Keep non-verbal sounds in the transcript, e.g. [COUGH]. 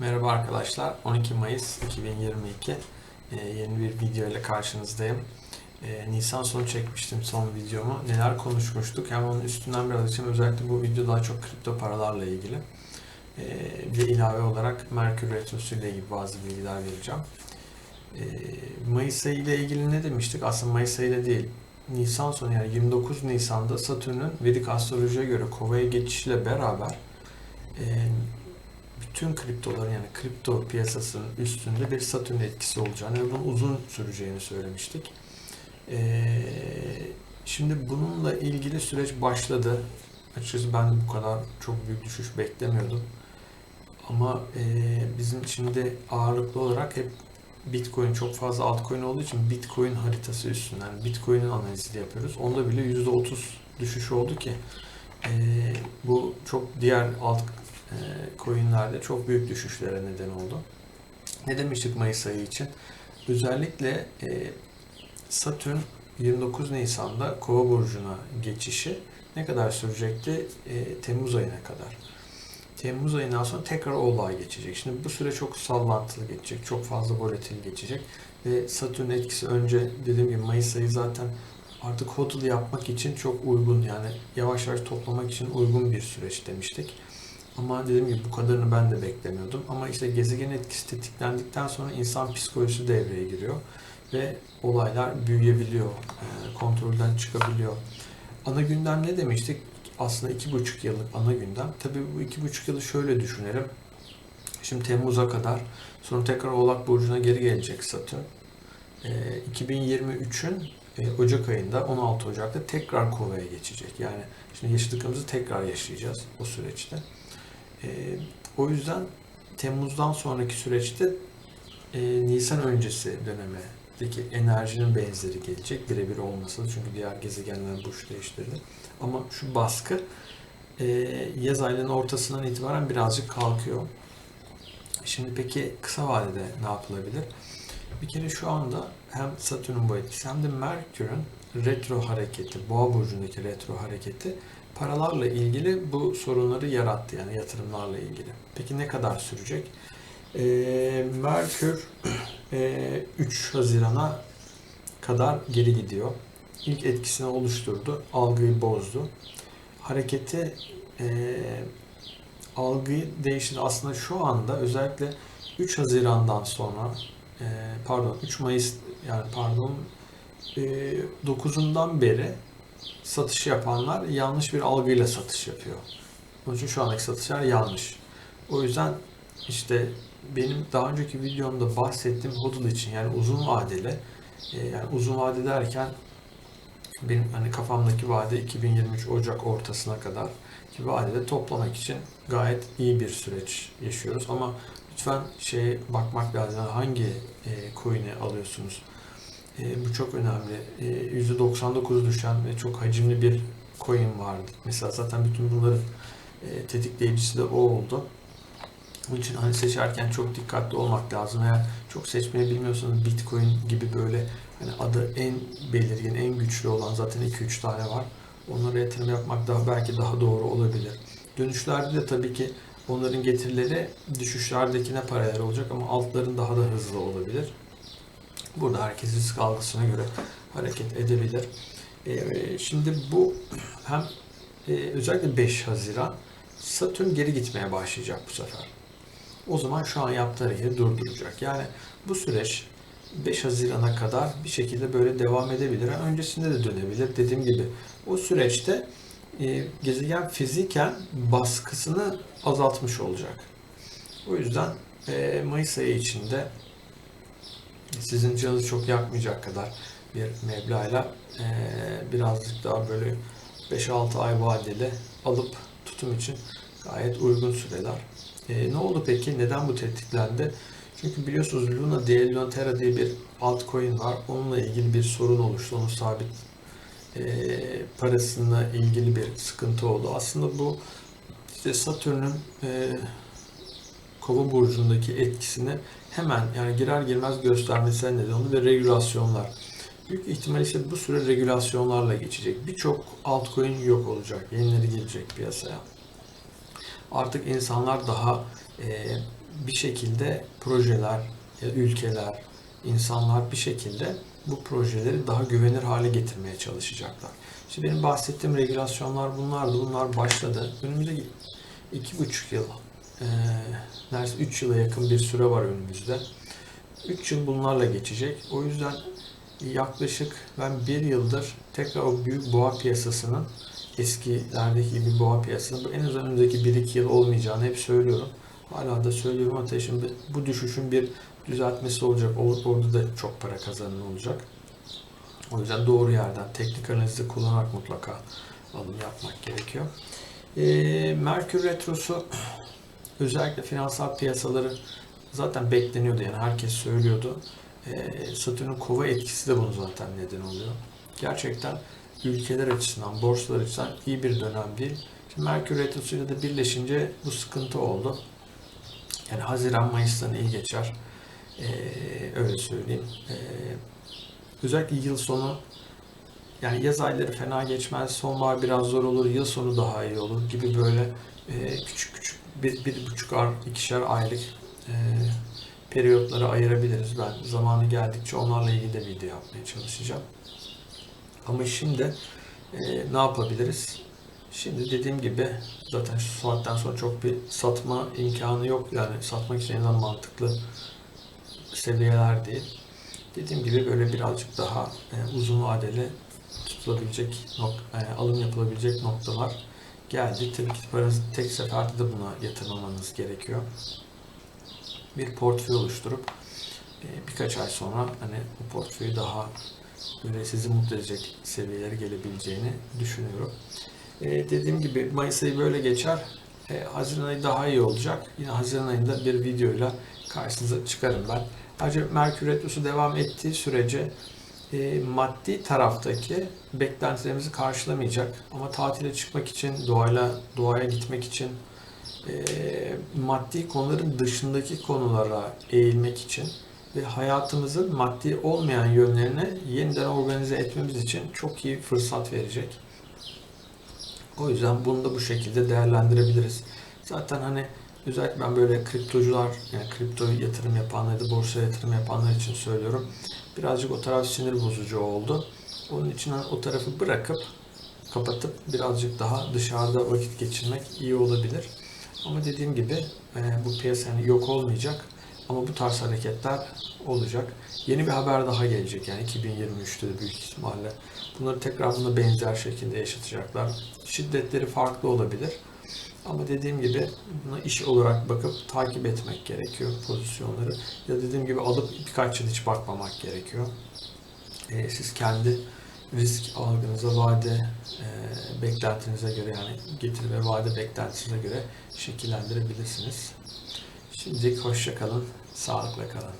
Merhaba arkadaşlar. 12 Mayıs 2022 Ee, yeni bir video ile karşınızdayım. Ee, Nisan sonu çekmiştim son videomu. Neler konuşmuştuk? Hem onun üstünden biraz geçeyim. Özellikle bu video daha çok kripto paralarla ilgili. Ee, bir ilave olarak Merkür Retrosu ile ilgili bazı bilgiler vereceğim. Ee, Mayıs ayı ile ilgili ne demiştik? Aslında Mayıs ayı ile değil. Nisan sonu yani 29 Nisan'da Satürn'ün Vedik astrolojiye göre Kova'ya geçişiyle beraber e, bütün kriptoların yani kripto piyasasının üstünde bir Satürn etkisi olacağını ve bunun uzun süreceğini söylemiştik. Ee, şimdi bununla ilgili süreç başladı. Açıkçası ben de bu kadar çok büyük düşüş beklemiyordum. Ama e, bizim şimdi ağırlıklı olarak hep Bitcoin çok fazla altcoin olduğu için Bitcoin haritası üstünden Bitcoin'in analizini yapıyoruz. Onda bile %30 düşüş oldu ki e, bu çok diğer alt coinlerde çok büyük düşüşlere neden oldu. Ne demiştik Mayıs ayı için? Özellikle e, Satürn 29 Nisan'da Kova burcuna geçişi ne kadar sürecekti? E, Temmuz ayına kadar. Temmuz ayından sonra tekrar Oğlak'a geçecek. Şimdi bu süre çok sallantılı geçecek, çok fazla volatil geçecek ve Satürn etkisi önce dediğim gibi Mayıs ayı zaten artık hodl yapmak için çok uygun yani yavaş yavaş toplamak için uygun bir süreç demiştik. Ama dediğim gibi bu kadarını ben de beklemiyordum. Ama işte gezegen etkisi tetiklendikten sonra insan psikolojisi devreye giriyor. Ve olaylar büyüyebiliyor, e, kontrolden çıkabiliyor. Ana gündem ne demiştik? Aslında iki buçuk yıllık ana gündem. Tabii bu iki buçuk yılı şöyle düşünelim. Şimdi Temmuz'a kadar sonra tekrar Oğlak Burcu'na geri gelecek Satürn. E, 2023'ün e, Ocak ayında 16 Ocak'ta tekrar Kova'ya geçecek. Yani şimdi yaşadıklarımızı tekrar yaşayacağız o süreçte. E, o yüzden Temmuz'dan sonraki süreçte e, Nisan öncesi dönemedeki enerjinin benzeri gelecek. Birebir olmasa da çünkü diğer gezegenler burç değiştirdi. Ama şu baskı e, yaz aylarının ortasından itibaren birazcık kalkıyor. Şimdi peki kısa vadede ne yapılabilir? Bir kere şu anda hem Satürn'ün bu etkisi hem de Merkür'ün retro hareketi, Boğa burcundaki retro hareketi paralarla ilgili bu sorunları yarattı yani yatırımlarla ilgili. Peki ne kadar sürecek? Ee, Merkür [CLEARS THROAT] e, 3 Haziran'a kadar geri gidiyor. İlk etkisini oluşturdu, algıyı bozdu. Hareketi e, algıyı değiştirdi. Aslında şu anda özellikle 3 Haziran'dan sonra e, pardon 3 Mayıs yani pardon e, 9'undan beri satış yapanlar yanlış bir algıyla satış yapıyor. Onun için şu andaki satışlar yanlış. O yüzden işte benim daha önceki videomda bahsettiğim hodl için yani uzun vadeli e, yani uzun vade derken benim hani kafamdaki vade 2023 Ocak ortasına kadar ki vadede toplamak için gayet iyi bir süreç yaşıyoruz ama lütfen şeye bakmak lazım. Hangi e, coin'i alıyorsunuz? E, bu çok önemli. E, %99 düşen ve çok hacimli bir coin vardı. Mesela zaten bütün bunların e, tetikleyicisi de o oldu. Bunun için hani seçerken çok dikkatli olmak lazım. Eğer çok seçmeyi bilmiyorsanız Bitcoin gibi böyle hani adı en belirgin, en güçlü olan zaten 2-3 tane var. Onlara yatırım yapmak daha belki daha doğru olabilir. Dönüşlerde de tabii ki onların getirileri düşüşlerdekine paralel olacak ama altların daha da hızlı olabilir. Burada herkes risk algısına göre hareket edebilir. Ee, şimdi bu hem e, özellikle 5 Haziran Satürn geri gitmeye başlayacak bu sefer. O zaman şu an yaptığı hareketi durduracak. Yani bu süreç 5 Haziran'a kadar bir şekilde böyle devam edebilir. Öncesinde de dönebilir. Dediğim gibi o süreçte e, gezegen fiziken baskısını azaltmış olacak. O yüzden e, Mayıs ayı içinde sizin canınızı çok yakmayacak kadar bir meblağla e, birazcık daha böyle 5-6 ay vadeli alıp tutum için gayet uygun süreler. E, ne oldu peki? Neden bu tetiklendi? Çünkü biliyorsunuz Luna diye, Luna Terra diye bir altcoin var. Onunla ilgili bir sorun oluştu. Onun sabit e, parasıyla ilgili bir sıkıntı oldu. Aslında bu işte Satürn'ün e, Kova burcundaki etkisini hemen yani girer girmez göstermesine neden oldu ve regülasyonlar. Büyük ihtimal işte bu süre regülasyonlarla geçecek. Birçok altcoin yok olacak. Yenileri gelecek piyasaya. Artık insanlar daha e, bir şekilde projeler, ya ülkeler, insanlar bir şekilde bu projeleri daha güvenilir hale getirmeye çalışacaklar. İşte benim bahsettiğim regülasyonlar bunlardı. Bunlar başladı. Önümüzdeki iki buçuk yıl, e, neredeyse üç yıla yakın bir süre var önümüzde. Üç yıl bunlarla geçecek. O yüzden yaklaşık ben bir yıldır tekrar o büyük boğa piyasasının eskilerdeki gibi boğa piyasasının en azından önümüzdeki 1-2 yıl olmayacağını hep söylüyorum. Hala da söylüyorum şimdi bu düşüşün bir düzeltmesi olacak. Or- Orada da çok para kazanımı olacak. O yüzden doğru yerden teknik analizi kullanarak mutlaka alım yapmak gerekiyor. Ee, Merkür Retrosu özellikle finansal piyasaları zaten bekleniyordu yani herkes söylüyordu. Ee, Satürn'ün kova etkisi de bunu zaten neden oluyor. Gerçekten ülkeler açısından, borsalar açısından iyi bir dönem değil. Şimdi Merkür Retrosu'yla da birleşince bu sıkıntı oldu. Yani Haziran, Mayıs'tan iyi geçer. Ee, öyle söyleyeyim. Ee, özellikle yıl sonu yani yaz ayları fena geçmez, sonbahar biraz zor olur, yıl sonu daha iyi olur gibi böyle e, küçük bir, bir buçuk ar, ikişer aylık e, periyotlara ayırabiliriz. Ben zamanı geldikçe onlarla ilgili de video yapmaya çalışacağım. Ama şimdi e, ne yapabiliriz? Şimdi dediğim gibi zaten şu saatten sonra çok bir satma imkanı yok. Yani satmak için en mantıklı seviyeler değil. Dediğim gibi böyle birazcık daha e, uzun vadeli tutulabilecek nok- e, alım yapılabilecek noktalar geldi. Ki paranızı tek seferde de buna yatırmamanız gerekiyor. Bir portföy oluşturup e, birkaç ay sonra hani bu portföyü daha böyle sizi mutlu edecek seviyelere gelebileceğini düşünüyorum. E, dediğim gibi Mayıs ayı böyle geçer. E, Haziran ayı daha iyi olacak. Yine Haziran ayında bir videoyla karşınıza çıkarım ben. Ayrıca Merkür Retrosu devam ettiği sürece e, maddi taraftaki beklentilerimizi karşılamayacak. Ama tatile çıkmak için, doğayla doğaya gitmek için, e, maddi konuların dışındaki konulara eğilmek için ve hayatımızın maddi olmayan yönlerine yeniden organize etmemiz için çok iyi fırsat verecek. O yüzden bunu da bu şekilde değerlendirebiliriz. Zaten hani özellikle ben böyle kriptocular, yani kripto yatırım yapanlar da borsaya yatırım yapanlar için söylüyorum. Birazcık o taraf sinir bozucu oldu. Onun için o tarafı bırakıp kapatıp birazcık daha dışarıda vakit geçirmek iyi olabilir. Ama dediğim gibi e, bu piyasa yani yok olmayacak. Ama bu tarz hareketler olacak. Yeni bir haber daha gelecek yani 2023'te de büyük ihtimalle. Bunları tekrar buna benzer şekilde yaşatacaklar. Şiddetleri farklı olabilir. Ama dediğim gibi buna iş olarak bakıp takip etmek gerekiyor pozisyonları. Ya dediğim gibi alıp birkaç yıl hiç bakmamak gerekiyor. Ee, siz kendi risk algınıza, vade e, beklentinize göre yani getiri ve vade beklentisine göre şekillendirebilirsiniz. Şimdilik hoşça kalın, sağlıkla kalın.